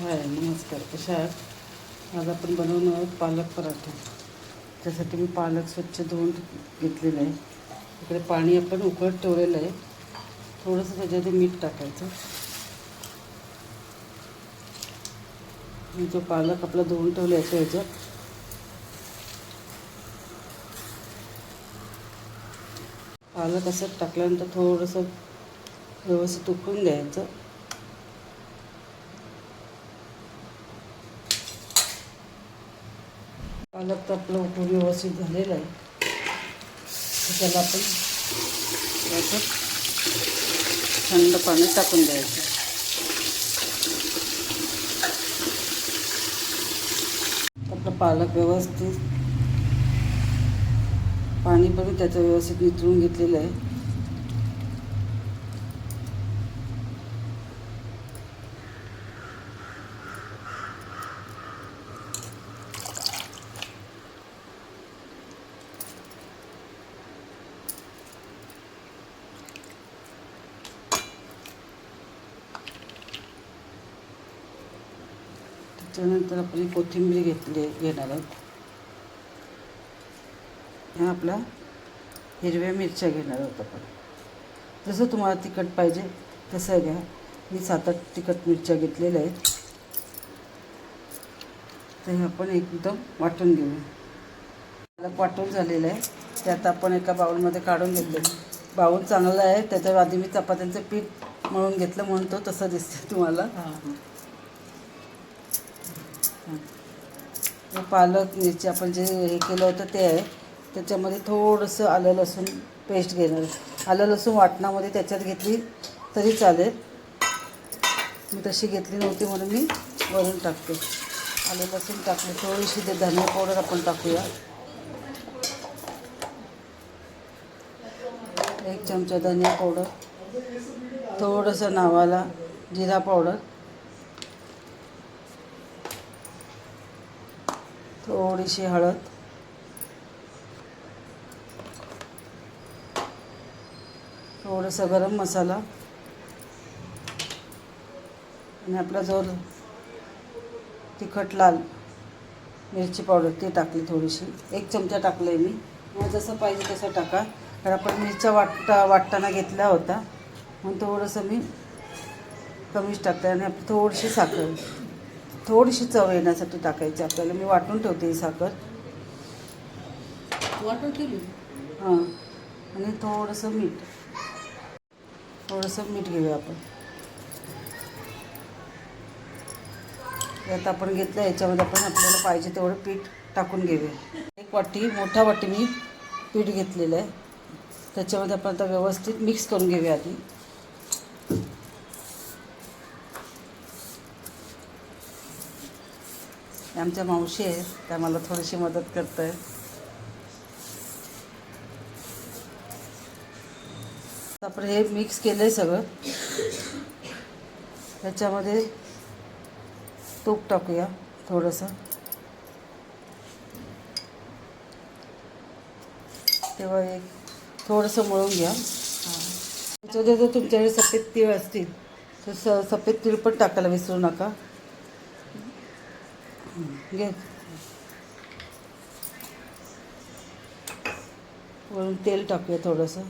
हाय नमस्कार कशा आहात? आज आपण बनवणार आहोत पालक पराठा. त्यासाठी मी पालक स्वच्छ धुवून घेतलेलं आहे. इकडे पाणी आपण उकळत ठेवलेलं आहे. थोडंसं त्याच्यामध्ये मीठ टाकायचं. जो पालक आपला धुवून ठेवला आहे ह्याच्यात पालक असं टाकल्यानंतर थोडंसं व्यवस्थित उकळून घ्यायचं. पालक तर आपलं उकळून व्यवस्थित झालेलं आहे. त्याला आपण याचं थंड पाणी टाकून द्यायचं. आपलं पालक व्यवस्थित पाणी पण त्याचं व्यवस्थित निचळून घेतलेलं आहे. त्याच्यानंतर आपण कोथिंबीर घेतली घेणार आहोत. ह्या आपला हिरव्या मिरच्या घेणार आहोत आपण. जसं तुम्हाला तिखट पाहिजे तसं घ्या. मी सात आठ तिखट मिरच्या घेतलेल्या आहेत. तर हे आपण एकदम वाटून घेऊया. पालक वाटून झालेलं आहे. ते आता आपण एका बाउलमध्ये काढून घेतलं. बाऊल चांगला आहे त्याच्या आधी मी चपात्यांचं पीठ मळून घेतलं म्हणतो तसं दिसतं तुम्हाला. हां. पालक मिरची आपण जे हे केलं होतं ते आहे. त्याच्यामध्ये थोडंसं आलं लसूण पेस्ट घेणार. आलं लसूण वाटणामध्ये त्याच्यात घेतली तरी चालेल. मी तशी घेतली नव्हती म्हणून मी वरून टाकते. आलं लसूण टाकले. थोडीशी ते धनिया पावडर आपण टाकूया. एक चमचा धनिया पावडर. थोडंसं नावाला जिरा पावडर. थोडीशी हळद. थोडंसं गरम मसाला. आणि आपला जो तिखट लाल मिरची पावडर ती टाकली थोडीशी. एक चमचा टाकलं आहे मी. मग जसं पाहिजे तसं टाका. कारण आपण मिरच्या वाटता वाटताना घेतला होता म्हणून थोडंसं मी कमीच टाकते आणि आपली थोडीशी साखर. थोडीशी चव येण्यासाठी टाकायची आपल्याला. मी वाटून ठेवते ही साखर. वाटून ठेवली? हां. आणि थोडंसं मीठ. थोडंसं मीठ घेऊया आपण. आता आपण घेतलं याच्यामध्ये आपण आपल्याला पाहिजे तेवढं पीठ टाकून घेऊया. एक वाटी मोठा वाटी मी पीठ घेतलेलं आहे. त्याच्यामध्ये आपण आता व्यवस्थित मिक्स करून घेऊया आधी. आमच्या मावशी आहेत त्या मला थोडीशी मदत करत आहेत आपण हे मिक्स केलं आहे सगळं. त्याच्यामध्ये तूप टाकूया थोडंसं. तेव्हा एक थोडंसं मळून घ्या. त्याच्यामध्ये जर तुमच्याकडे सफेद तीळ असतील तर स सफेद तीळ पण टाकायला विसरू नका. घे. वळून तेल टाकूया थोडंसं.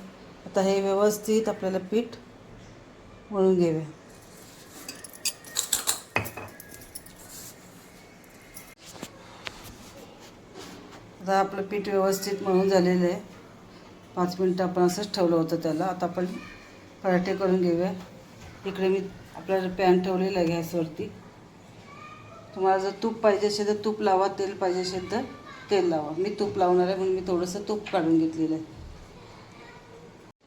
आता हे व्यवस्थित आपल्याला पीठ मळून घेऊया. आता आपलं पीठ व्यवस्थित मळून झालेलं आहे. पाच मिनटं आपण असंच ठेवलं होतं त्याला. आता आपण पराठे करून घेऊया. इकडे मी आपल्याला पॅन ठेवलेलं आहे गॅसवरती. तुम्हाला जर तूप पाहिजे असेल तर तूप लावा तेल पाहिजे असेल तर तेल लावा. मी तूप लावणार आहे म्हणून मी थोडंसं तूप काढून घेतलेलं आहे.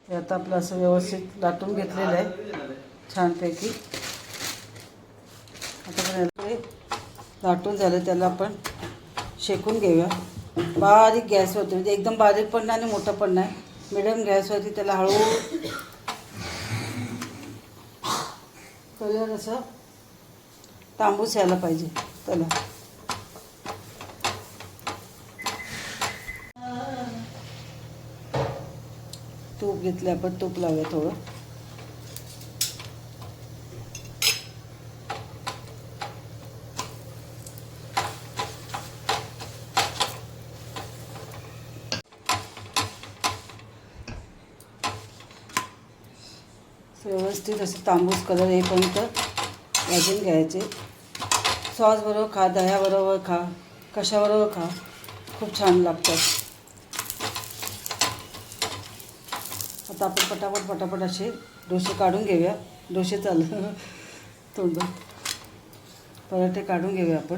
हे आता आपलं असं व्यवस्थित लाटून घेतलेलं आहे. छानपैकी. आता याला हे लाटून झालं त्याला आपण शेकून घेऊया. बारीक गॅसवरती म्हणजे एकदम बारीक पण नाही आणि मोठं पण नाही. मिडियम गॅसवरती त्याला हळू कलर असं तांबूस यायला पाहिजे. चला. तूप घेतल्या पण तूप लावूया थोडं. व्यवस्थित असं तांबूस कलर येईपर्यंत भाजून घ्यायचे. सॉसबरोबर खा दह्याबरोबर खा कशाबरोबर खा. खूप छान लागतात. आता आपण पटापट पटापट असे डोसे काढून घेऊया. डोसे चालू. तोंड पराठे काढून घेऊया आपण.